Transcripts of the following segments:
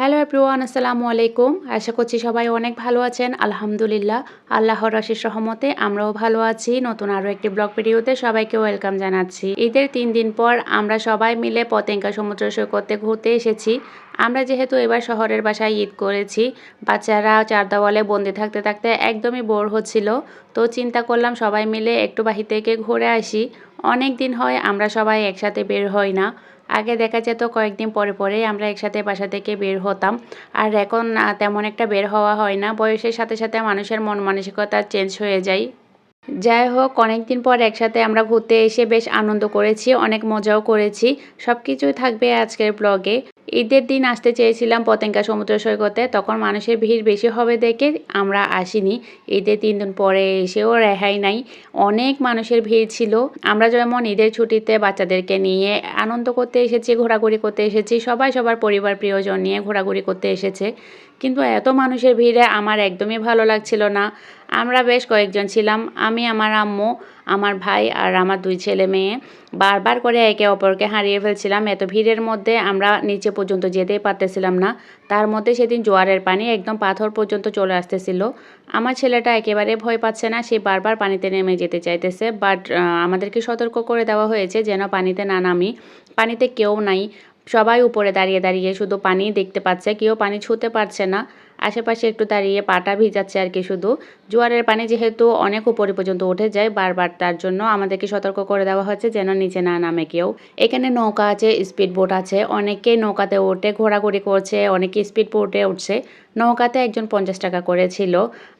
Hello everyone আসসালামু আলাইকুম। আশা করছি সবাই অনেক ভালো আছেন। আলহামদুলিল্লাহ, আল্লাহর আশিস রহমতে আমরাও ভালো আছি। নতুন আরও একটি ব্লগ ভিডিওতে সবাইকে ওয়েলকাম জানাচ্ছি। ঈদের তিন দিন পর আমরা সবাই মিলে পতেঙ্কা সমুদ্র সৈকতে ঘুরতে এসেছি। আমরা যেহেতু এবার শহরের বাসায় ঈদ করেছি, বাচ্চারা চার দেওয়ালে বন্দি থাকতে থাকতে একদমই বোর হচ্ছিল। তো চিন্তা করলাম সবাই মিলে একটু বাহির থেকে ঘুরে আসি। অনেক দিন হয় আমরা সবাই একসাথে বের হই না। আগে দেখা যেত কয়েকদিন পরে পরেই আমরা একসাথে বাসা থেকে বের হতাম। আর এখন তেমন একটা বের হওয়া হয় না। বয়সের সাথে সাথে মানুষের মন মানসিকতা চেঞ্জ হয়ে যায়। যাই হোক, অনেকদিন পর একসাথে আমরা ঘুরতে এসে বেশ আনন্দ করেছি, অনেক মজাও করেছি। সব কিছুই থাকবে আজকের ব্লগে ঈদের দিন আসতে চেয়েছিলাম পতেঙ্গা সমুদ্র সৈকতে। তখন মানুষের ভিড় বেশি হবে দেখে আমরা আসিনি। ঈদের তিন দিন পরে এসেও রেহাই নাই। অনেক মানুষের ভিড় ছিল। আমরা যেমন ঈদের ছুটিতে বাচ্চাদেরকে নিয়ে আনন্দ করতে এসেছি, ঘোরাঘুরি করতে এসেছি, সবাই সবার পরিবার, প্রিয়জন নিয়ে ঘোরাঘুরি করতে এসেছে। কিন্তু এত মানুষের ভিড়ে আমার একদমই ভালো লাগছিল না। আমরা বেশ কয়েকজন ছিলাম। আমি, আমার আম্মু, আমার ভাই আর আমার দুই ছেলে মেয়ে। বারবার করে একে অপরকে হারিয়ে ফেলছিলাম। এত ভিড়ের মধ্যে আমরা নিচে পর্যন্ত যেতেই পারতেছিলাম না। তার মধ্যে সেদিন জোয়ারের পানি একদম পাথর পর্যন্ত চলে আসতেছিল। আমার ছেলেটা একেবারে ভয় পাচ্ছে না। সে বারবার পানিতে নেমে যেতে চাইতেছে। বাট আমাদেরকে সতর্ক করে দেওয়া হয়েছে যেন পানিতে না নামি। পানিতে কেউ নাই। সবাই উপরে দাঁড়িয়ে দাঁড়িয়ে শুধু পানি দেখতে পাচ্ছে। কেউ পানি ছুঁতে পারছে না। আশেপাশে একটু দাঁড়িয়ে পাটা ভিজাচ্ছে আর কি শুধু। জোয়ারের পানি যেহেতু অনেক উপরে পর্যন্ত উঠে যায়, বারবার তার জন্য আমাদেরকে সতর্ক করে দেওয়া হচ্ছে যেন নিচে না নামে কেউ। এখানে নৌকা আছে স্পিড বোট আছে, অনেকে নৌকাতে ওঠে, ঘোরাঘুরি করছে, অনেকে স্পিড বোটে উঠছে। নৌকাতে একজন পঞ্চাশ টাকা করেছিল।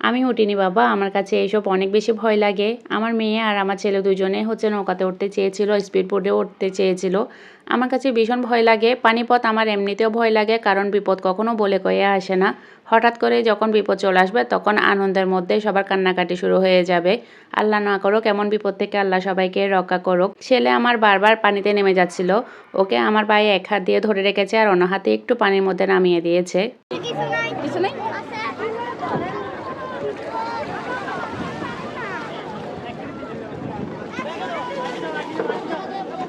আমি উঠিনি, বাবা, আমার কাছে এইসব অনেক বেশি ভয় লাগে। আমার মেয়ে আর আমার ছেলে দুজনে হচ্ছে নৌকাতে উঠতে চেয়েছিল স্পিড বোর্ডে উঠতে চেয়েছিল। আমার কাছে ভীষণ ভয় লাগে। পানিপথ আমার এমনিতেও ভয় লাগে, কারণ বিপদ কখনো বলে কয়ে আসে না। হঠাৎ করে যখন বিপদ চলে আসবে, তখন আনন্দের মধ্যে সবার কান্নাকাটি শুরু হয়ে যাবে। আল্লাহ না করুক, এমন বিপদ থেকে আল্লাহ সবাইকে রক্ষা করুক। ছেলে আমার বারবার পানিতে নেমে যাচ্ছিল। ওকে আমার পায়ে এক হাত দিয়ে ধরে রেখেছে আর অন্য হাতে একটু পানির মধ্যে নামিয়ে দিয়েছে। কিছু নেই?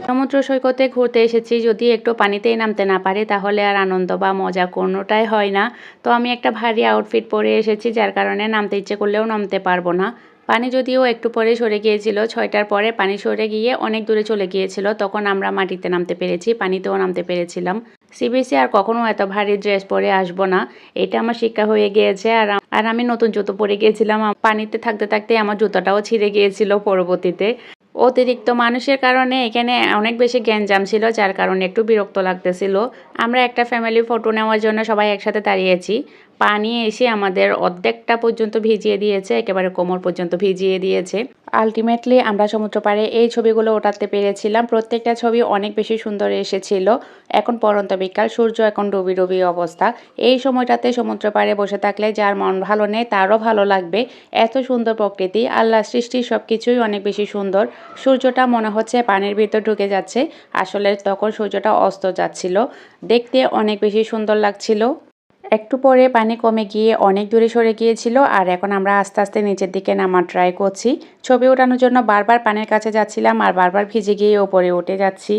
সমুদ্র সৈকতে ঘুরতে এসেছি, যদি একটু পানিতেই নামতে না পারে তাহলে আর আনন্দ বা মজা কোনোটাই হয় না। তো আমি একটা ভারী আউটফিট পরে এসেছি, যার কারণে নামতে ইচ্ছে করলেও নামতে পারব না। পানি যদিও একটু পরে সরে গিয়েছিল, ছয়টার পরে পানি সরে গিয়ে অনেক দূরে চলে গিয়েছিল, তখন আমরা মাটিতে নামতে পেরেছি, পানিতেও নামতে পেরেছিলাম। সিবিসি আর কখনো এত ভারী ড্রেস পরে আসব না, এটা আমার শিক্ষা হয়ে গিয়েছে, আর আর আমি নতুন জুতো পরে গিয়েছিলাম পানিতে থাকতে থাকতে আমার জুতোটাও ছিঁড়ে গিয়েছিল পরবর্তীতে। অতিরিক্ত মানুষের কারণে এখানে অনেক বেশি গ্যাঞ্জাম ছিল, যার কারণে একটু বিরক্ত লাগতেছিল। আমরা একটা ফ্যামিলি ফটো নেওয়ার জন্য সবাই একসাথে দাঁড়িয়েছি। পানি এসে আমাদের অর্ধেকটা পর্যন্ত ভিজিয়ে দিয়েছে, একেবারে কোমর পর্যন্ত ভিজিয়ে দিয়েছে। আলটিমেটলি আমরা সমুদ্র পাড়ে এই ছবিগুলো ওঠাতে পেরেছিলাম। প্রত্যেকটা ছবি অনেক বেশি সুন্দর এসেছিল। এখন পরন্ত বিকাল, সূর্য এখন ডুবি ডুবি অবস্থা। এই সময়টাতে সমুদ্র পাড়ে বসে থাকলে যার মন ভালো নেই, তারও ভালো লাগবে। এত সুন্দর প্রকৃতি আল্লাহ সৃষ্টি সব কিছুই অনেক বেশি সুন্দর। সূর্যটা মনে হচ্ছে পানির ভিতর ঢুকে যাচ্ছে। আসলে তখন সূর্যটা অস্ত যাচ্ছিল। দেখতে অনেক বেশি সুন্দর লাগছিল। একটু পরে পানি কমে গিয়ে অনেক দূরে সরে গিয়েছিল আর এখন আমরা আস্তে আস্তে নিচের দিকে নামার ট্রাই করছি। ছবি ওঠানোর জন্য বারবার পানির কাছে যাচ্ছিলাম আর বারবার ভিজে গিয়ে ওপরে উঠে যাচ্ছি।